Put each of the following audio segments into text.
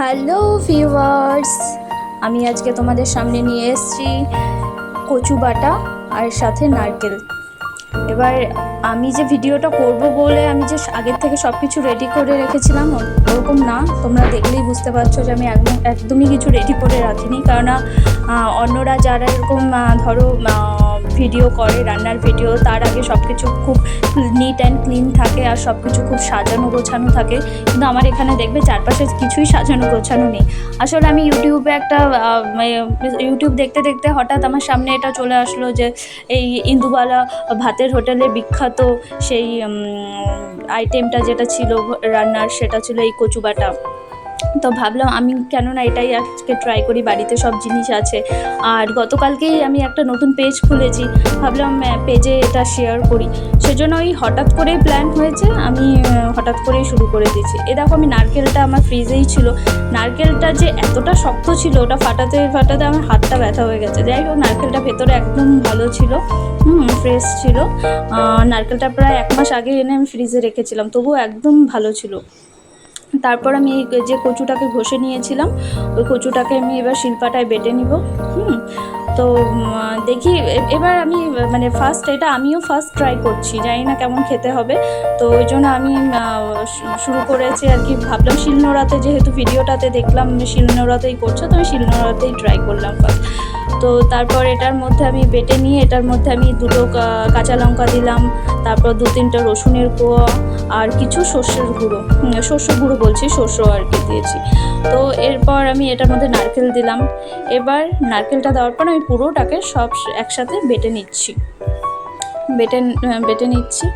Hello viewers, আমি আজকে তোমাদের সামনে নিয়ে এসেছি কচু বাটা আর সাথে নারকেল। এবার আমি যে ভিডিওটা করব বলে আমি যে আগের থেকে সব কিছু রেডি করে রেখেছিলাম, ওরকম না। তোমরা দেখলেই বুঝতে পারছ যে আমি একদম একদমই কিছু রেডি করে রাখিনি। কেননা অন্যরা যারা এরকম ধরো ভিডিও করে, রান্নার ভিডিও তার আগে সব কিছু খুব নিট অ্যান্ড ক্লিন থাকে আর সব কিছু খুব সাজানো গোছানো থাকে। কিন্তু আমার এখানে দেখবে চারপাশে কিছুই সাজানো গোছানো নেই। আসলে আমি ইউটিউবে একটা ইউটিউব দেখতে দেখতে হঠাৎ আমার সামনে এটা চলে আসলো যে, এই ইন্দুবালা ভাতের হোটেলে বিখ্যাত সেই আইটেমটা যেটা ছিল রান্নার, সেটা ছিল এই কচু বাটা তো ভাবলাম আমি কেননা এটাই আজকে ট্রাই করি, বাড়িতে সব জিনিস আছে। আর গতকালকেই আমি একটা নতুন পেজ খুলেছি, ভাবলাম পেজে এটা শেয়ার করি। সেজন্য ওই হঠাৎ করেই প্ল্যান হয়েছে, আমি হঠাৎ করেই শুরু করে দিয়েছি। এ দেখো, আমি নারকেলটা আমার ফ্রিজেই ছিল। নারকেলটা যে এতটা শক্ত ছিল, ওটা ফাটাতে ফাটাতে আমার হাতটা ব্যথা হয়ে গেছে। যাই হোক, নারকেলটা ভেতরে একদম ভালো ছিল, হুম ফ্রেশ ছিল। নারকেলটা প্রায় এক মাস আগে এনে আমি ফ্রিজে রেখেছিলাম, তবুও একদম ভালো ছিল। তারপর আমি এই যে কচুটাকে ঘষে নিয়েছিলাম, ওই কচুটাকে আমি এবার শিল্পাটায় বেটে নিব। হুম তো দেখি এবার আমি মানে ফার্স্ট এটা আমিও ফার্স্ট ট্রাই করছি, জানি না কেমন খেতে হবে। তো ওই জন্য আমি শুরু করেছি আর কি, ভাবলাম শিলনোড়াতে যেহেতু ভিডিওটাতে দেখলাম শিলনোড়াতেই করছ, তো আমি শিলনোড়াতেই ট্রাই করলাম ফার্স্ট তো তারপর এটার মধ্যে আমি বেটে নিয়ে, এটার মধ্যে আমি দুটো কাঁচা লঙ্কা দিলাম, তারপর দু তিনটা রসুনের কোয়া আর কিছু সর্ষের গুঁড়ো শস্য গুঁড়ো বলছি শস্য আর কি দিয়েছি। তো এরপর আমি এটার মধ্যে নারকেল দিলাম। এবার নারকেলটা দেওয়ার পর আমি পুরোটাকে সব একসাথে বেটে নিচ্ছি। বেটে বেটে নিচ্ছি।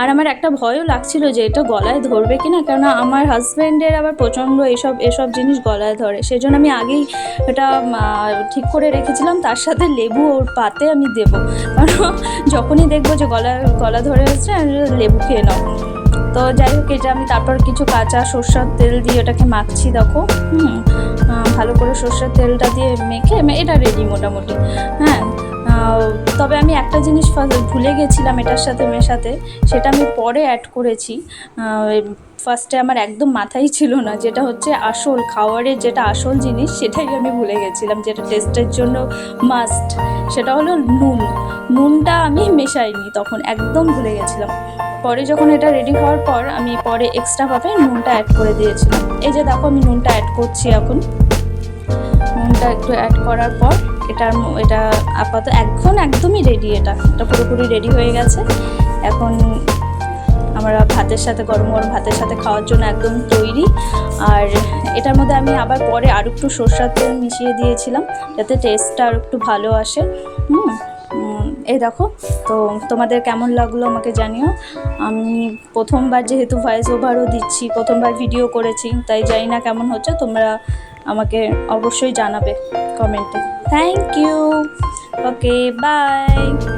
আর আমার একটা ভয়ও লাগছিল যে এটা গলায় ধরবে কি না কেননা আমার হাজব্যান্ডের আবার প্রচণ্ড এসব এসব জিনিস গলায় ধরে। সেজন্য আমি আগেই এটা ঠিক করে রেখেছিলাম। তার সাথে লেবু ওর পাতে আমি দেবো। কারণ যখনই দেখব যে গলা গলা ধরে আমি লেবু খেয়ে নাও। তো যাই হোক, এটা আমি তারপর কিছু কাঁচা সর্ষের তেল দিয়ে ওটাকে মাখছি, দেখো। হুম ভালো করে সর্ষের তেলটা দিয়ে মেখে এটা রেডি মোটামুটি। হ্যাঁ তবে আমি একটা জিনিস ভুলে গেছিলাম এটার সাথে মেশাতে, সেটা আমি পরে অ্যাড করেছি। ফার্স্টে আমার একদম মাথায় ছিল না, যেটা হচ্ছে আসল, খাওয়ারের যেটা আসল জিনিস, সেটাই আমি ভুলে গেছিলাম, যেটা টেস্টের জন্য মাস্ট সেটা হলো নুন। নুনটা আমি মেশাইনি তখন, একদম ভুলে গেছিলাম। পরে যখন এটা রেডি হওয়ার পর আমি পরে এক্সট্রাভাবে নুনটা অ্যাড করে দিয়েছিলাম। এই যে দেখো আমি নুনটা অ্যাড করছি এখন। নুনটা একটু অ্যাড করার পর এটার এটা আপাতত এখন একদমই রেডি এটা। এটা পুরোপুরি রেডি হয়ে গেছে। এখন আমরা ভাতের সাথে, গরম গরম ভাতের সাথে খাওয়ার জন্য একদম তৈরি। আর এটার মধ্যে আমি আবার পরে আরও একটু সর্ষার তেল মিশিয়ে দিয়েছিলাম, যাতে টেস্টটা আর একটু ভালো আসে। হুম? এই দেখো, তো তোমাদের কেমন লাগল আমাকে জানিও। আমি প্রথমবার যেহেতু ভয়েস ওভারও দিচ্ছি, প্রথমবার ভিডিও করেছি, তাই জানি না কেমন হচ্ছে, তোমরা আমাকে অবশ্যই জানাবে কমেন্টে থ্যাংক ইউ ওকে বাই